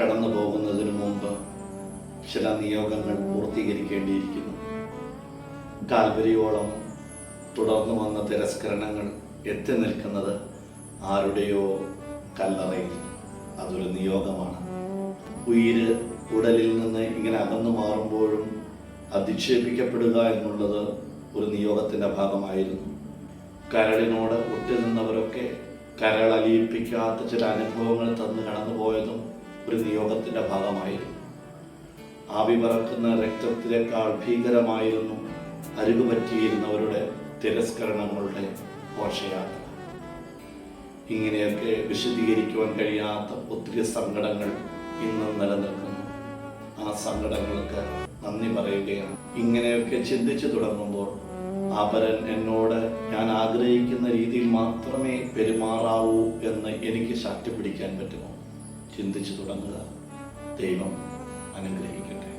കടന്നു പോകുന്നതിന് മുമ്പ് ചില നിയോഗങ്ങൾ പൂർത്തീകരിക്കേണ്ടിയിരിക്കുന്നു. കാൽവരിയോളം തുടർന്നു വന്ന തിരസ്കരണങ്ങൾ എത്തി നിൽക്കുന്നത് ആരുടെയോ കല്ലറയിൽ. അതൊരു നിയോഗമാണ്. ഉയിര് ഉടലിൽ നിന്ന് ഇങ്ങനെ അകന്നു മാറുമ്പോഴും അധിക്ഷേപിക്കപ്പെടുക എന്നുള്ളത് ഒരു നിയോഗത്തിന്റെ ഭാഗമായിരുന്നു. കരളിനോട് ഒട്ടിനിന്നവരൊക്കെ കരൾ അലിയിപ്പിക്കാത്ത ചില അനുഭവങ്ങൾ തന്നു കടന്നുപോയതും ഒരു നിയോഗത്തിന്റെ ഭാഗമായിരുന്നു. ആവി പറക്കുന്ന രക്തത്തിലേക്കാൾ ഭീകരമായിരുന്നു അരുകുപറ്റിയിരുന്നവരുടെ തിരസ്കരണങ്ങളുടെ ഘോഷയാത്ര. ഇങ്ങനെയൊക്കെ വിശദീകരിക്കുവാൻ കഴിയാത്ത ഒത്തിരി സങ്കടങ്ങൾ ഇന്നും നിലനിൽക്കുന്നു. ആ സങ്കടങ്ങൾക്ക് നന്ദി പറയുകയാണ്. ഇങ്ങനെയൊക്കെ ചിന്തിച്ചു തുടങ്ങുമ്പോൾ അപരൻ എന്നോട് ഞാൻ ആഗ്രഹിക്കുന്ന രീതിയിൽ മാത്രമേ പെരുമാറാവൂ എന്ന് എനിക്ക് ശക്തി പിടിക്കാൻ പറ്റുമോ? ചിന്തിച്ചു തുടങ്ങുക. ദൈവം അനുഗ്രഹിക്കട്ടെ.